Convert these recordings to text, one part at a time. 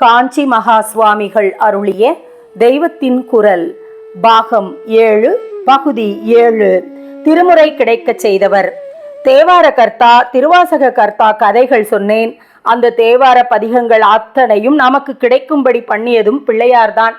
காஞ்சி மகா சுவாமிகள் அருளிய தெய்வத்தின் குரல் பாகம் ஏழு பகுதி ஏழு. திருமுறை கிடைக்கச் செய்தவர். தேவார கர்த்தா திருவாசக கர்த்தா கதைகள் சொன்னேன். அந்த தேவார பதிகங்கள் அத்தனையும் நமக்கு கிடைக்கும்படி பண்ணியதும் பிள்ளையார்தான்.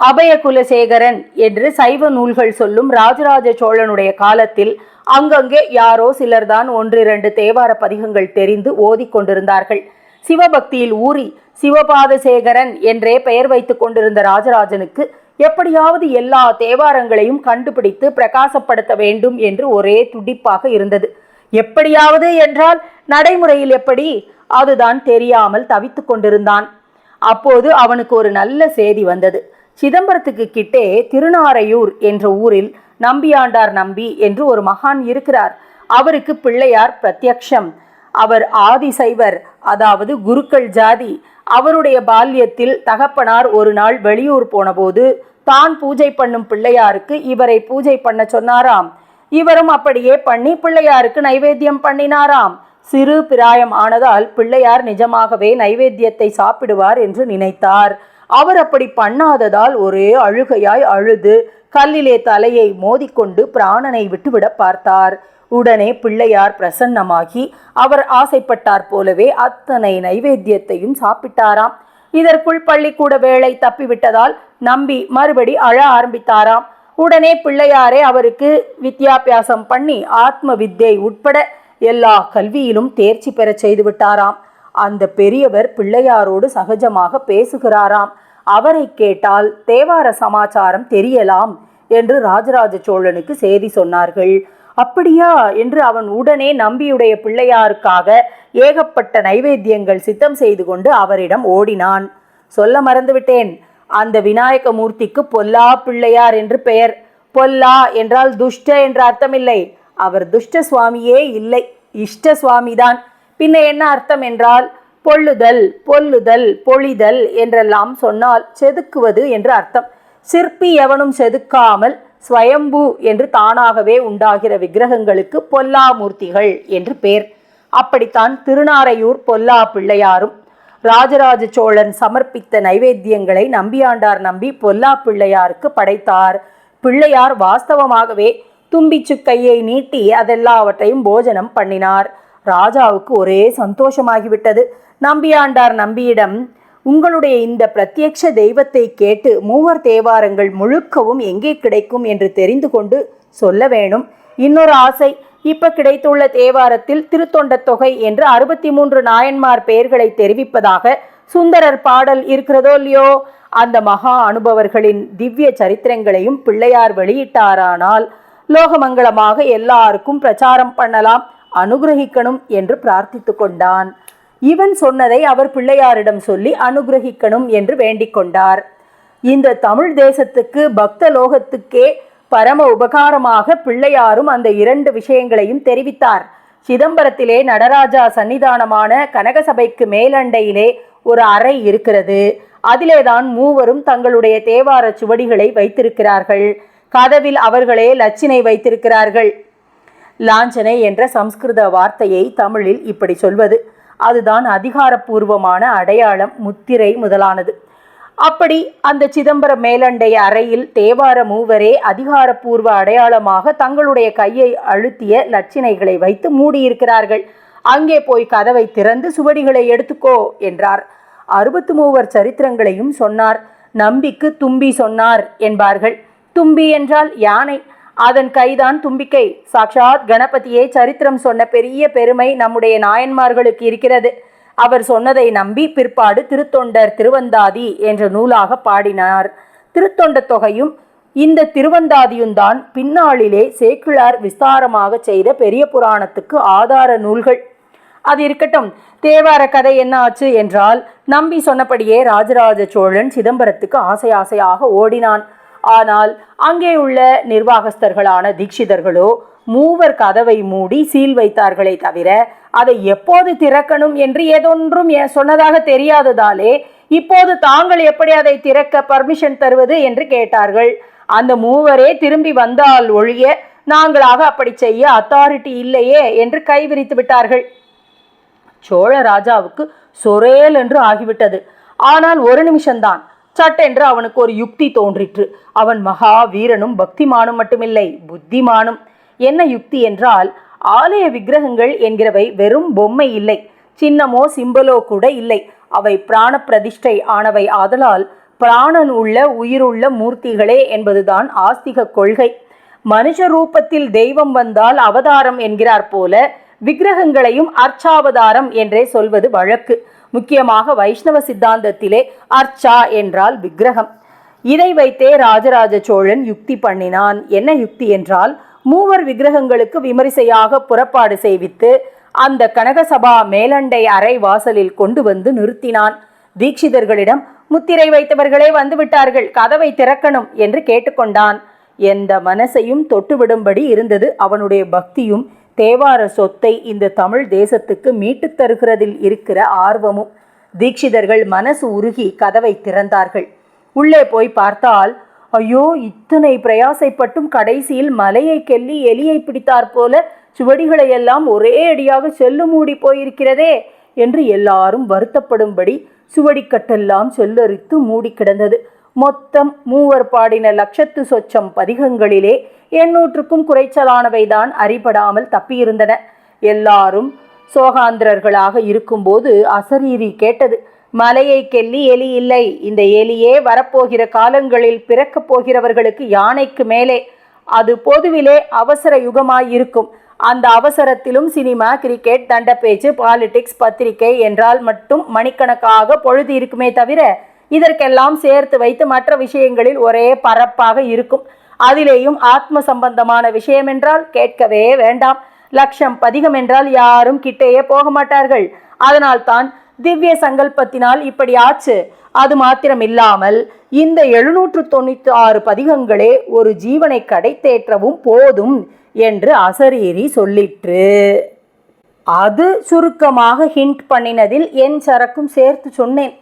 அபய குலசேகரன் என்று சைவ நூல்கள் சொல்லும் ராஜராஜ சோழனுடைய காலத்தில் அங்கங்கே யாரோ சிலர்தான் ஒன்றிரண்டு தேவார பதிகங்கள் தெரிந்து ஓதிக்கொண்டிருந்தார்கள் கொண்டிருந்தார்கள். சிவபக்தியில் ஊறி சிவபாதசேகரன் என்றே பெயர் வைத்து கொண்டிருந்த ராஜராஜனுக்கு எப்படியாவது எல்லா தேவாரங்களையும் கண்டுபிடித்து பிரகாசப்படுத்த வேண்டும் என்று ஒரே துடிப்பாக இருந்தது. எப்படியாவது என்றால் நடைமுறையில் எப்படி? அதுதான் தெரியாமல் தவித்து கொண்டிருந்தான். அப்போது அவனுக்கு ஒரு நல்ல செய்தி வந்தது. சிதம்பரத்துக்கு கிட்டே திருநாரையூர் என்ற ஊரில் நம்பியாண்டார் நம்பி என்று ஒரு மகான் இருக்கிறார். அவருக்கு பிள்ளையார் பிரத்யக்ஷம். அவர் ஆதிசைவர் அதாவது குருக்கள் ஜாதி அவருடைய பால்யத்தில் தகப்பனார் ஒரு நாள் வெளியூர் போனபோது தான் பூஜை பண்ணும் பிள்ளையாருக்கு இவரை பூஜை பண்ண சொன்னாராம். இவரும் அப்படியே பண்ணி பிள்ளையாருக்கு நைவேத்தியம் பண்ணினாராம். சிறு பிராயம் ஆனதால் பிள்ளையார் நிஜமாகவே நைவேத்தியத்தை சாப்பிடுவார் என்று நினைத்தார். அவர் அப்படி பண்ணாததால் ஒரே அழுகையாய் அழுது கல்லிலே தலையை மோதிக்கொண்டு பிராணனை விட்டுவிட பார்த்தார். உடனே பிள்ளையார் பிரசன்னமாகி அவர் ஆசைப்பட்டார் போலவே அத்தனை நைவேத்தியத்தையும் சாப்பிட்டாராம். இதற்குள் பள்ளிக்கூட வேலை தப்பிவிட்டதால் நம்பி மறுபடி அழ ஆரம்பித்தாராம். உடனே பிள்ளையாரே அவருக்கு வித்யாபியாசம் பண்ணி ஆத்ம வித்தை உட்பட எல்லா கல்வியிலும் தேர்ச்சி பெறச் செய்து விட்டாராம் அந்த பெரியவர் பிள்ளையாரோடு சகஜமாக பேசுகிறாராம். அவரை கேட்டால் தேவார சமாச்சாரம் தெரியலாம் என்று ராஜராஜ சோழனுக்கு செய்தி சொன்னார்கள். அப்படியா என்று அவன் உடனே நம்பியுடைய பிள்ளையாருக்காக ஏகப்பட்ட நைவேத்தியங்கள் சித்தம் செய்து கொண்டு அவரிடம் ஓடினான். சொல்ல மறந்துவிட்டேன். அந்த விநாயக மூர்த்திக்கு பொல்லா பிள்ளையார் என்று பெயர். பொல்லா என்றால் துஷ்ட என்ற அர்த்தமில்லை. அவர் துஷ்ட சுவாமியே இல்லை. இஷ்ட சுவாமிதான். பின்ன என்ன அர்த்தம் என்றால் பொல்லுதல் பொல்லுதல் பொழிதல் என்றெல்லாம் சொன்னால் செதுக்குவது என்று அர்த்தம். சிற்பி எவனும் செதுக்காமல் ஸ்வயம்பு என்று தானாகவே உண்டாகிற விக்கிரகங்களுக்கு பொல்லாமூர்த்திகள் என்று பேர். அப்படித்தான் திருநாரையூர் பொல்லா பிள்ளையாரும் ராஜராஜ சோழன் சமர்ப்பித்த நைவேத்தியங்களை நம்பியாண்டார் நம்பி பொல்லா பிள்ளையாருக்கு படைத்தார். பிள்ளையார் வாஸ்தவமாகவே தும்பிச்சு கையை நீட்டி அதெல்லாவற்றையும் போஜனம் பண்ணினார். ராஜாவுக்கு ஒரே சந்தோஷமாகிவிட்டது. நம்பியாண்டார் நம்பியிடம் உங்களுடைய இந்த பிரத்யக்ஷ தெய்வத்தை கேட்டு மூவர் தேவாரங்கள் முழுக்கவும் எங்கே கிடைக்கும் என்று தெரிந்து கொண்டு சொல்ல வேணும். இன்னொரு ஆசை இப்ப கிடைத்துள்ள தேவாரத்தில் திருத்தொண்ட தொகை என்று அறுபத்தி மூன்று நாயன்மார் பெயர்களை தெரிவிப்பதாக சுந்தரர் பாடல் இருக்கிறதோ இல்லையோ? அந்த மகா அனுபவர்களின் திவ்ய சரித்திரங்களையும் பிள்ளையார் வெளியிட்டாரானால் லோகமங்கலமாக எல்லாருக்கும் பிரச்சாரம் பண்ணலாம் அனுகிரகிக்கணும் என்று பிரார்த்தித்து கொண்டான். இவன் சொன்னதை அவர் பிள்ளையாரிடம் சொல்லி அனுகிரகிக்கணும் என்று வேண்டிக் கொண்டார். இந்த தமிழ் தேசத்துக்கு பக்த லோகத்துக்கே பரம உபகாரமாக பிள்ளையாரும் அந்த இரண்டு விஷயங்களையும் தெரிவித்தார். சிதம்பரத்திலே நடராஜா சன்னிதானமான கனகசபைக்கு மேலண்டையிலே ஒரு அறை இருக்கிறது. அதிலேதான் மூவரும் தங்களுடைய தேவார சுவடிகளை வைத்திருக்கிறார்கள். கதவில் அவர்களே லட்சினை வைத்திருக்கிறார்கள். லாஞ்சனை என்ற சம்ஸ்கிருத வார்த்தையை தமிழில் இப்படி சொல்வது. அதுதான் அதிகாரப்பூர்வமான அடையாளம் முத்திரை முதலானது. அப்படி அந்த சிதம்பரம் மேலண்டை அறையில் தேவார மூவரே அதிகாரப்பூர்வ அடையாளமாக தங்களுடைய கையை அழுத்திய லட்சினைகளை வைத்து மூடியிருக்கிறார்கள். அங்கே போய் கதவை திறந்து சுவடிகளை எடுத்துக்கோ என்றார். அறுபத்து மூவர் சரித்திரங்களையும் சொன்னார். நம்பிக்கு தும்பி சொன்னார் என்பார்கள். தும்பி என்றால் யானை. அதன் கைதான் தும்பிக்கை. சாக்ஷாத் கணபதியே சரித்திரம் சொன்ன பெரிய பெருமை நம்முடைய நாயன்மார்களுக்கு இருக்கிறது. அவர் சொன்னதை நம்பி பிற்பாடு திருத்தொண்டர் திருவந்தாதி என்ற நூலாக பாடினார். திருத்தொண்ட தொகையும் இந்த திருவந்தாதியும் தான் பின்னாளிலே சேக்கிழார் விஸ்தாரமாக செய்த பெரிய புராணத்துக்கு ஆதார நூல்கள். அது இருக்கட்டும் தேவார கதை என்ன ஆச்சு என்றால் நம்பி சொன்னபடியே ராஜராஜ சோழன் சிதம்பரத்துக்கு ஆசை ஆசையாக ஓடினான். ஆனால் அங்கே உள்ள நிர்வாகஸ்தர்களான தீட்சிதர்களோ மூவர் கதவை மூடி சீல் வைத்தார்களே தவிர அதை எப்போது திறக்கணும் என்று ஏதொன்றும் சொன்னதாக தெரியாததாலே இப்போது தாங்கள் எப்படி அதை திறக்க பர்மிஷன் தருவது என்று கேட்டார்கள். அந்த மூவரே திரும்பி வந்தால் ஒழிய நாங்களாக அப்படி செய்ய அத்தாரிட்டி இல்லையே என்று கைவிரித்து விட்டார்கள். சோழ ராஜாவுக்கு சொரேல் என்று ஆகிவிட்டது. ஆனால் ஒரு நிமிஷம்தான். சட்டென்று அவனுக்கு ஒரு யுக்தி தோன்றிற்று. அவன் மகா வீரனும் பக்திமானும் மட்டுமில்லை புத்திமானும். என்ன யுக்தி என்றால் ஆலய விக்கிரகங்கள் என்கிறவை வெறும் பொம்மை இல்லை சின்னமோ சிம்பலோ கூட இல்லை. அவை பிராண பிரதிஷ்டை ஆனவை ஆதலால் பிராணன் உள்ள உயிருள்ள மூர்த்திகளே என்பதுதான் ஆஸ்திக கொள்கை. மனுஷ ரூபத்தில் தெய்வம் வந்தால் அவதாரம் என்கிறார் போல விக்கிரகங்களையும் அர்ச்சாவதாரம் என்றே சொல்வது வழக்கு. முக்கியமாக வைஷ்ணவ சித்தாந்தத்திலே அர்ச்சா என்றால் விக்கிரகம். இதை வைத்தே ராஜராஜ சோழன் யுக்தி பண்ணினான். என்ன யுக்தி என்றால் மூவர் விக்கிரகங்களுக்கு விமரிசையாக புறப்பாடு செய்வித்து அந்த கனகசபா மேலண்டை அறை வாசலில் கொண்டு வந்து நிறுத்தினான். தீட்சிதர்களிடம் முத்திரை வைத்தவர்களே வந்து விட்டார்கள் கதவை திறக்கணும் என்று கேட்டுக்கொண்டான். எந்த மனசையும் தொட்டுவிடும்படி இருந்தது அவனுடைய பக்தியும் தேவார சொத்தை இந்த தமிழ் தேசத்துக்கு மீட்டுத் தருகிறதில் இருக்கிற ஆர்வமும் தீட்சிதர்கள் மனசு உருகி கதவை திறந்தார்கள். உள்ளே போய் பார்த்தால் ஐயோ இத்தனை பிரயாசைப்பட்டும் கடைசியில் மலையை கெல்லி எலியை பிடித்தாற் போல சுவடிகளையெல்லாம் ஒரே அடியாக செல்லு மூடி போயிருக்கிறதே என்று எல்லாரும் வருத்தப்படும்படி சுவடிக்கட்டெல்லாம் செல்லரித்து மூடி கிடந்தது. மொத்தம் மூவர் பாடின லட்சத்து சொச்சம் பதிகங்களிலே எண்ணூற்றுக்கும் குறைச்சலானவைதான் அறிபடாமல் தப்பியிருந்தன. எல்லாரும் சோகாந்திரர்களாக இருக்கும்போது அசரீரி கேட்டது மலையை கெல்லி எலி இல்லை. இந்த எலியே வரப்போகிற காலங்களில் பிறக்கப் போகிறவர்களுக்கு யானைக்கு மேலே. அது பொதுவிலே அவசர யுகமாயிருக்கும். அந்த அவசரத்திலும் சினிமா கிரிக்கெட் தண்ட பேச்சு பாலிடிக்ஸ் பத்திரிகை என்றால் மட்டும் மணிக்கணக்காக பொழுது இருக்குமே தவிர இதற்கெல்லாம் சேர்த்து வைத்து மற்ற விஷயங்களில் ஒரே பரப்பாக இருக்கும். அதிலேயும் ஆத்ம சம்பந்தமான விஷயம் என்றால் கேட்கவே வேண்டாம். லட்சம் பதிகம் என்றால் யாரும் கிட்டேயே போக மாட்டார்கள். அதனால் தான் திவ்ய சங்கல்பத்தினால் இப்படி ஆச்சு. அது மாத்திரம் இல்லாமல் இந்த எழுநூற்று தொண்ணூற்றி ஆறு பதிகங்களே ஒரு ஜீவனை கடை தேற்றவும் போதும் என்று அசரீரி சொல்லிற்று. அது சுருக்கமாக ஹிண்ட் பண்ணினதில் என் சரக்கும் சேர்த்து சொன்னேன்.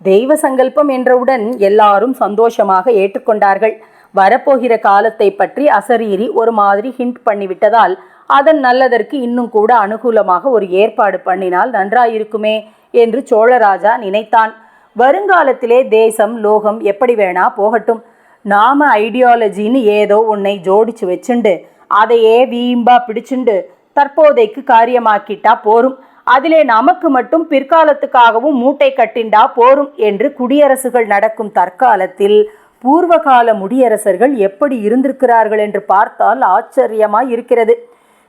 தெய்வ சங்கல்பம் என்றவுடன் எல்லாரும் சந்தோஷமாக ஏற்றுக்கொண்டார்கள். வரப்போகிற காலத்தை பற்றி அசரீரி ஒரு மாதிரி ஹிண்ட் பண்ணிவிட்டதால் அதன் நல்லதற்கு இன்னும் கூட அனுகூலமாக ஒரு ஏற்பாடு பண்ணினால் நன்றாயிருக்குமே என்று சோழராஜா நினைத்தான். வருங்காலத்திலே தேசம் லோகம் எப்படி வேணா போகட்டும். நாம ஐடியாலஜின்னு ஏதோ உன்னை ஜோடிச்சு வச்சுண்டு அதையே வீம்பா பிடிச்சுண்டு தற்போதைக்கு காரியமாக்கிட்டா போரும். அதிலே நமக்கு மட்டும் பிற்காலத்துக்காகவும் மூட்டை கட்டிண்டா போரும் என்று குடியரசுகள் நடக்கும் தற்காலத்தில் பூர்வகால முடியரசர்கள் எப்படி இருந்திருக்கிறார்கள் என்று பார்த்தால் ஆச்சரியமாய் இருக்கிறது.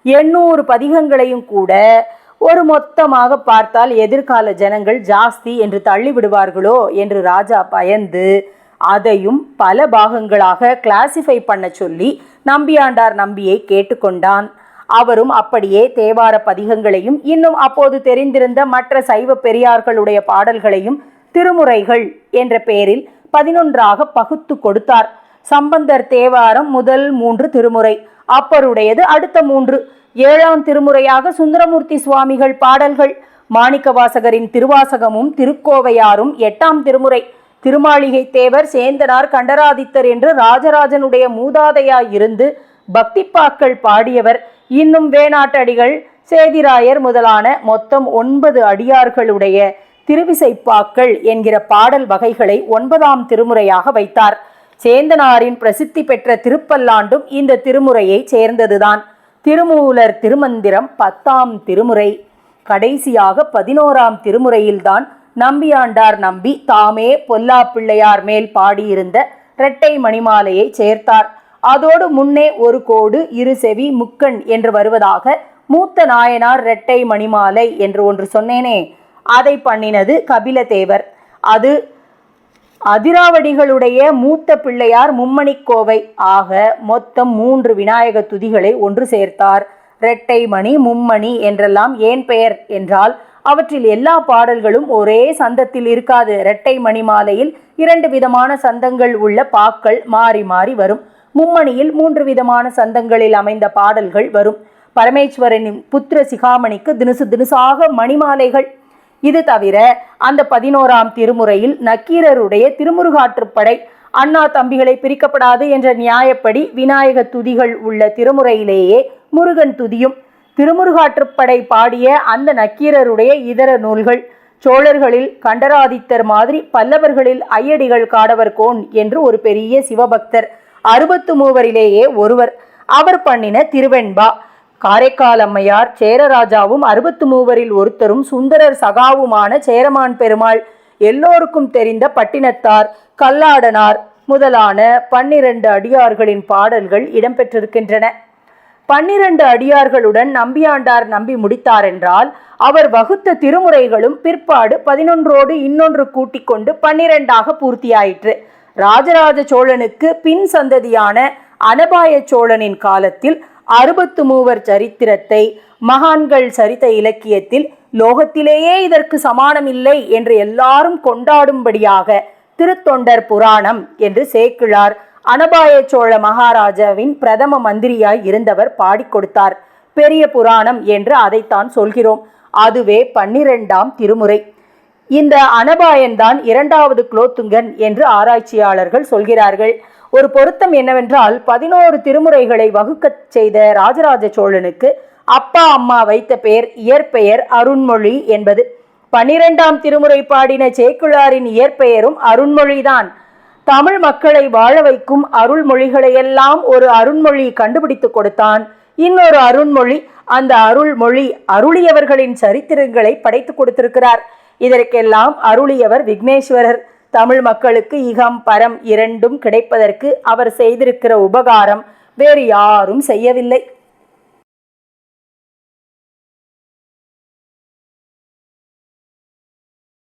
எண்ணூறு பதிகங்களையும் கூட ஒரு மொத்தமாக பார்த்தால் எதிர்கால ஜனங்கள் ஜாஸ்தி என்று தள்ளிவிடுவார்களோ என்று ராஜா பயந்து அதையும் பல பாகங்களாக கிளாசிஃபை பண்ண சொல்லி நம்பியாண்டார் நம்பியை கேட்டுக்கொண்டான். அவரும் அப்படியே தேவார பதிகங்களையும் இன்னும் அப்போது தெரிந்திருந்த மற்ற சைவ பெரியார்களுடைய பாடல்களையும் திருமுறைகள் என்ற பெயரில் பதினொன்றாக பகுத்து கொடுத்தார். சம்பந்தர் தேவாரம் முதல் மூன்று திருமுறை அப்பருடையது அடுத்த மூன்று. ஏழாம் திருமுறையாக சுந்தரமூர்த்தி சுவாமிகள் பாடல்கள் மாணிக்கவாசகரின் திருவாசகமும் திருக்கோவையாரும் எட்டாம் திருமுறை. திருமாளிகை தேவர் சேந்தனார் கண்டராதித்தர் என்று ராஜராஜனுடைய மூதாதையாய் இருந்து பக்திப்பாக்கள் பாடியவர். இன்னும் வேணாட்டடிகள் சேதிராயர் முதலான மொத்தம் ஒன்பது அடியார்களுடைய திருவிசைப்பாக்கள் என்கிற பாடல் வகைகளை ஒன்பதாம் திருமுறையாக வைத்தார். சேந்தனாரின் பிரசித்தி பெற்ற திருப்பல்லாண்டும் இந்த திருமுறையை சேர்ந்ததுதான். திருமூலர் திருமந்திரம் பத்தாம் திருமுறை. கடைசியாக பதினோராம் திருமுறையில்தான் நம்பியாண்டார் நம்பி தாமே பொல்லா பிள்ளையார் மேல் பாடியிருந்த இரட்டை மணிமாலையை சேர்த்தார். அதோடு முன்னே ஒரு கோடு இரு செவி முக்கண் என்று வருவதாக மூத்த நாயனார் இரட்டை மணிமாலை என்று ஒன்று சொன்னேனே. அதை பண்ணினது கபிலதேவர். அது அதிராவடிகளுடைய மூத்த பிள்ளையார் மும்மணிக்கோவை. ஆக மொத்தம் மூன்று விநாயக துதிகளை ஒன்று சேர்த்தார். இரட்டை மணி மும்மணி என்றெல்லாம் ஏன் பெயர்? என்றால் அவற்றில் எல்லா பாடல்களும் ஒரே சந்தத்தில் இருக்காது. இரட்டை மணி மாலையில் இரண்டு விதமான சந்தங்கள் உள்ள பாக்கள் மாறி மாறி வரும். மும்மணியில் மூன்று விதமான சந்தங்களில் அமைந்த பாடல்கள் வரும். பரமேஸ்வரனின் புத்திர சிகாமணிக்கு தினுசு தினுசாக மணிமாலைகள் இது தவிர அந்த பதினோராம் திருமுறையில் நக்கீரருடைய திருமுருகாற்றுப்படை அண்ணா தம்பிகளை பிரிக்கப்படாது என்ற நியாயப்படி விநாயக துதிகள் உள்ள திருமுறையிலேயே முருகன் துதியும் திருமுருகாற்றுப்படை பாடிய அந்த நக்கீரருடைய இதர நூல்கள் சோழர்களில் கண்டராதித்தர் மாதிரி பல்லவர்களில் ஐயடிகள் காடவர் கோன் என்று ஒரு பெரிய சிவபக்தர் அறுபத்து மூவரிலேயே ஒருவர். அவர் பண்ணின திருவெண்பா. காரைக்கால் அம்மையார் சேரராஜாவும் அறுபத்து மூவரில் ஒருத்தரும் சுந்தரர் சகாவுமான சேரமான் பெருமாள் எல்லோருக்கும் தெரிந்த பட்டினத்தார் கல்லாடனார் முதலான பன்னிரண்டு அடியார்களின் பாடல்கள் இடம்பெற்றிருக்கின்றன. பன்னிரண்டு அடியார்களுடன் நம்பியாண்டார் நம்பி முடித்தார் என்றால் அவர் வகுத்த திருமுறைகளும் பிற்பாடு பதினொன்றோடு இன்னொன்று கூட்டிக் கொண்டு பன்னிரண்டாக பூர்த்தியாயிற்று. ராஜராஜ சோழனுக்கு பின் சந்ததியான அனபாய சோழனின் காலத்தில் அறுபத்து மூவர் சரித்திரத்தை மகான்கள் சரித்த இலக்கியத்தில் லோகத்திலேயே இதற்கு சமானமில்லை என்று எல்லாரும் கொண்டாடும்படியாக திருத்தொண்டர் புராணம் என்று சேக்கிழார் அனபாய சோழ மகாராஜாவின் பிரதம மந்திரியாய் இருந்தவர் பாடிக் கொடுத்தார். பெரிய புராணம் என்று அதைத்தான் சொல்கிறோம். அதுவே பன்னிரெண்டாம் திருமுறை. இந்த அனபாயன்தான் இரண்டாவது குலோத்துங்கன் என்று ஆராய்ச்சியாளர்கள் சொல்கிறார்கள். ஒரு பொருத்தம் என்னவென்றால் பதினோரு திருமுறைகளை வகுக்கச் செய்த ராஜராஜ சோழனுக்கு அப்பா அம்மா வைத்த பெயர் இயற்பெயர் அருண்மொழி என்பது. பனிரெண்டாம் திருமுறை பாடின சேக்குழாரின் இயற்பெயரும் அருண்மொழிதான். தமிழ் மக்களை வாழ வைக்கும் அருள்மொழிகளையெல்லாம் ஒரு அருண்மொழி கண்டுபிடித்து கொடுத்தான். இன்னொரு அருண்மொழி அந்த அருள்மொழி அருளியவர்களின் சரித்திரங்களை படைத்து கொடுத்திருக்கிறார். இதற்கெல்லாம் அருளியவர் விக்னேஸ்வரர். தமிழ் மக்களுக்கு இகம் பரம் இரண்டும் கிடைப்பதற்கு அவர் செய்திருக்கிற உபகாரம் வேறு யாரும் செய்யவில்லை.